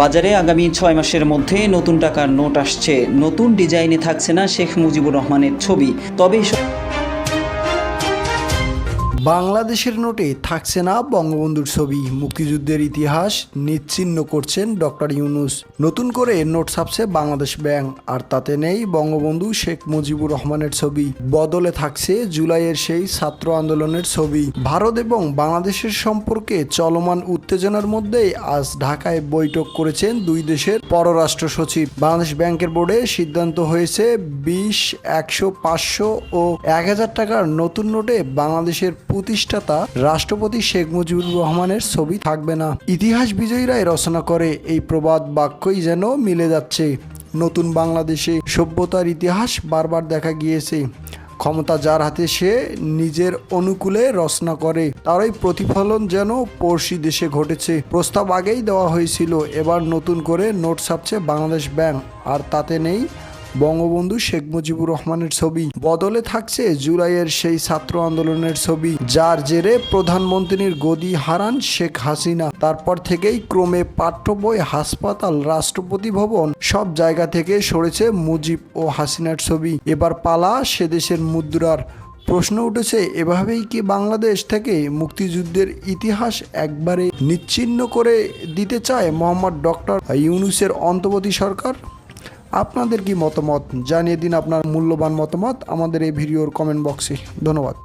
বাজারে আগামী ছয় মাসের মধ্যে নতুন টাকার নোট আসছে। নতুন ডিজাইনে থাকছে না শেখ মুজিবুর রহমানের ছবি। তবে বাংলাদেশের নোটে থাকছে না বঙ্গবন্ধুর ছবি। মুক্তিযুদ্ধের ইতিহাস নিচ্ছিন্ন করছেন ডক্টর ইউনুস। নতুন করে নোট ছাপছে বাংলাদেশ ব্যাংক, আর তাতে নেই বঙ্গবন্ধু শেখ মুজিবুর রহমানের ছবি। বদলে থাকছে জুলাইয়ের সেই ছাত্র আন্দোলনের ছবি। ভারত এবং বাংলাদেশের সম্পর্কে চলমান উত্তেজনার মধ্যেই আজ ঢাকায় বৈঠক করেছেন দুই দেশের পররাষ্ট্র সচিব। বাংলাদেশ ব্যাংকের বোর্ডে সিদ্ধান্ত হয়েছে বিশ, একশো, পাঁচশো ও এক হাজার টাকার নতুন নোটে বাংলাদেশের প্রতিষ্ঠাতা রাষ্ট্রপতি শেখ মুজিবুর রহমানের ছবি থাকবে না। ইতিহাস বিজয়ীরাই রচনা করে এই প্রবাদ বাক্যই যেন মিলে যাচ্ছে। নতুন বাংলাদেশে সভ্যতার ইতিহাস বারবার দেখা গিয়েছে। ক্ষমতা যার হাতে সে নিজের অনুকূলে রচনা করে, তারই প্রতিফলন যেন পড়শি দেশে ঘটেছে। প্রস্তাব আগেই দেওয়া হয়েছিল, এবার নতুন করে নোট ছাপছে বাংলাদেশ ব্যাংক, আর তাতে নেই বঙ্গবন্ধু শেখ মুজিবুর রহমানের ছবি। বদলে থাকছে জুলাইয়ের সেই ছাত্র আন্দোলনের ছবি। যার জেরে প্রধানমন্ত্রীর গদি হারান শেখ হাসিনা। তারপর থেকেই ক্রমে পাঠ্য বই হাসপাতাল, রাষ্ট্রপতি ভবন সব জায়গা থেকে সরেছে মুজিব ও হাসিনার ছবি। এবার পালা সে দেশের মুদ্রার। প্রশ্ন উঠেছে, এভাবেই কি বাংলাদেশ থেকে মুক্তিযুদ্ধের ইতিহাস একবারে নিচ্ছিন্ন করে দিতে চায় মোহাম্মদ ডক্টর ইউনুসের অন্তর্বর্তী সরকার? আপনাদের কি মতামত? জানিয়ে দিন আপনার মূল্যবান মতামত আমাদের এই ভিডিওর কমেন্ট বক্সে ধন্যবাদ।